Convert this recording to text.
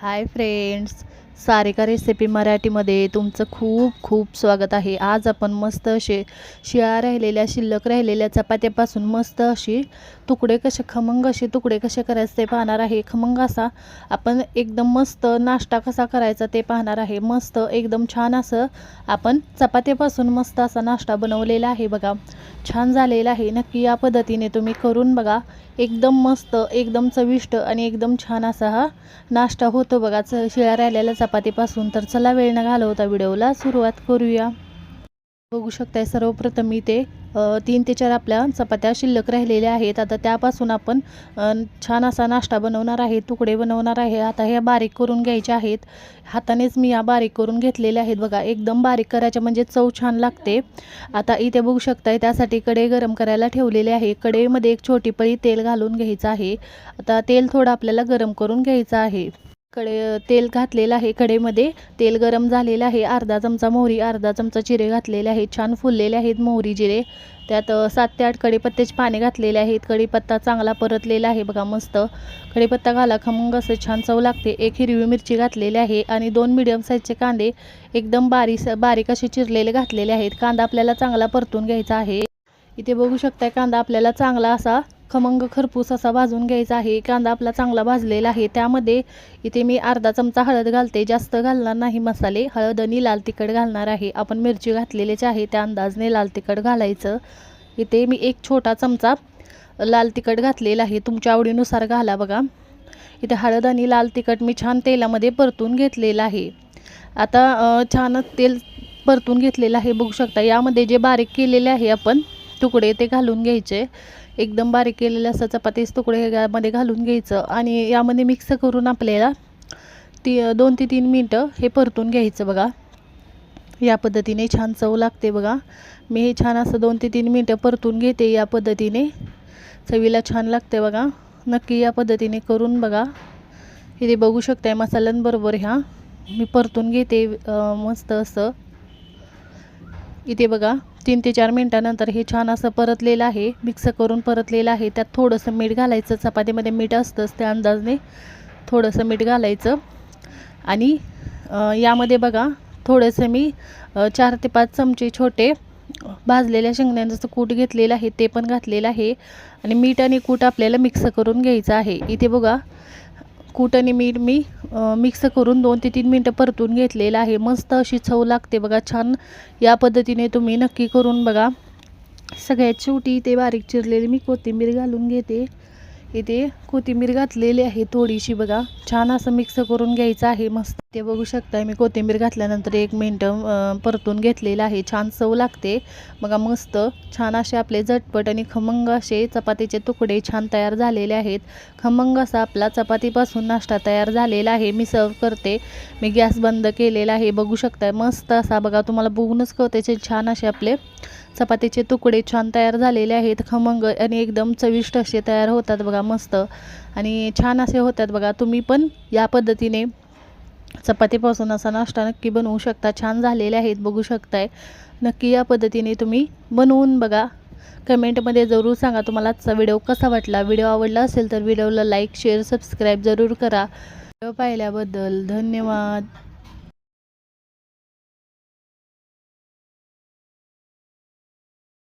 Hi friends Sarika recipe मराठीमध्ये तुमचं खूप खूप स्वागत आहे. आज आपण मस्त असे शिळा राहिलेल्या शिल्लक राहिलेल्या चपात्यापासून मस्त अशी तुकडे कसे खमंग असे तुकडे कसे करायचे ते पाहणार आहे. खमंग असा आपण एकदम मस्त नाश्ता कसा करायचा ते पाहणार आहे. मस्त एकदम छान असं आपण चपात्यापासून मस्त असा नाश्ता बनवलेला आहे बघा. छान झालेला आहे. नक्की या पद्धतीने तुम्ही करून बघा. एकदम मस्त एकदम चविष्ट आणि एकदम छान असा हा नाश्ता होतो बघा. च शिळ्या राहिलेल्या चपातीपासून. तर चला वेळ न घालवता व्हिडिओला सुरुवात करूया. बघू शकताय. सर्वप्रथम मी ते तीन ते चार आपल्या चपात्या शिल्लक राहिलेल्या आहेत. आता त्यापासून आपण छान असा नाश्ता बनवणार आहे तुकडे बनवणार आहे. आता ह्या बारीक करून घ्यायच्या आहेत. हातानेच मी या बारीक करून घेतलेल्या आहेत बघा. एकदम बारीक करायच्या म्हणजे चव छान लागते. आता इथे बघू शकताय त्यासाठी कडे गरम करायला ठेवलेले आहे. कढईमध्ये एक छोटी पळी तेल घालून घ्यायचं आहे. आता तेल थोडं आपल्याला गरम करून घ्यायचं आहे. कडे तेल घातलेलं आहे कडेमध्ये तेल गरम झालेलं आहे. अर्धा चमचा मोहरी अर्धा चमचा जिरे घातलेले आहेत. छान फुललेले आहेत मोहरी जिरे. त्यात सात ते आठ कढीपत्त्याचे पाने घातलेले आहेत. कढीपत्ता चांगला परतलेला आहे बघा मस्त. कढीपत्ता घाला खमंग असं छान चव लागते. एक हिरवी मिरची घातलेली आहे आणि दोन मिडियम साईजचे कांदे एकदम बारीक बारीक असे चिरलेले घातलेले आहेत. कांदा आपल्याला चांगला परतून घ्यायचा आहे. इथे बघू शकताय कांदा आपल्याला चांगला असा खमंग खरपूस असा भाजून घ्यायचा आहे. कांदा आपला चांगला भाजलेला आहे. त्यामध्ये इथे मी अर्धा चमचा हळद घालते. जास्त घालणार नाही मसाले. हळद आणि लाल तिखट घालणार आहे. आपण मिरची घातलेलीच आहे. त्या अंदाजने लाल तिखट घालायचं. इथे मी एक छोटा चमचा लाल तिखट घातलेला आहे. तुमच्या आवडीनुसार घाला बघा. इथे हळद आणि लाल तिखट मी छान तेलामध्ये परतून घेतलेलं आहे. आता छान तेल परतून घेतलेलं आहे. बघू शकता यामध्ये जे बारीक केलेले आहे आपण तुकडे ते घालून घ्यायचे. एकदम बारीक केलेलं असं चपातीस तुकडे यामध्ये घालून घ्यायचं आणि यामध्ये मिक्स करून आपल्याला ती दोन ते तीन मिनटं हे परतून घ्यायचं बघा. या पद्धतीने छान चव लागते बघा. मी हे छान असं दोन ते तीन मिनटं परतून घेते या पद्धतीने. चवीला छान लागते बघा. नक्की या पद्धतीने करून बघा. इथे बघू शकताय मसाल्यांबरोबर ह्या. मी परतून घेते मस्त असं. इथे बघा तीन ते चार मिनटानंतर हे छान असं परतलेलं आहे. मिक्स करून परतलेलं आहे. त्यात थोडंसं मीठ घालायचं. चपातीमध्ये मीठ असतंच त्या अंदाजने थोडंसं मीठ घालायचं. आणि यामध्ये बघा थोडंसं मी चार ते पाच चमचे छोटे भाजलेल्या शेंगदाण्याचं कूट घेतलेलं आहे. ते पण घातलेलं आहे. आणि मीठ आणि कूट आपल्याला मिक्स करून घ्यायचं आहे. इथे बघा कूट आणि मीठ मी मिक्स करून दोन ते तीन मिनटं परतून घेतलेलं आहे. मस्त अशी चव लागते बघा छान. या पद्धतीने तुम्ही नक्की करून बघा. सगळ्यात शेवटी इथे बारीक चिरलेली मी कोथिंबीर घालून घेते. इथे कोथिंबीर घातलेली आहे थोडीशी बघा. छान असं मिक्स करून घ्यायचं आहे. मस्त ते बघू शकताय. मी कोथिंबीर घातल्यानंतर एक मिनटं परतून घेतलेलं आहे. छान चव लागते. बघा मस्त छान असे आपले झटपट आणि खमंग असे चपातीचे तुकडे छान तयार झालेले आहेत. खमंग असा आपला चपातीपासून नाश्ता तयार झालेला आहे. मी सर्व करते. मी गॅस बंद केलेला आहे. बघू शकताय. मस्त असा बघा तुम्हाला बघूनच कळते छान असे आपले चपातीचे तुकडे छान तयार झालेले आहेत. खमंग आणि एकदम चविष्ट असे तयार होतात बघा मस्त. आणि छान असे होतात बघा तुम्ही पण या पद्धतीने चपातीपासून असा नाश्ता नक्की बनवू शकता. छान झालेले आहेत बघू शकताय. नक्की या पद्धतीने तुम्ही बनवून बघा. कमेंटमध्ये जरूर सांगा तुम्हाला आजचा व्हिडिओ कसा वाटला. व्हिडिओ आवडला असेल तर व्हिडिओला लाईक शेअर सबस्क्राईब जरूर करा. व्हिडिओ पाहिल्याबद्दल धन्यवाद.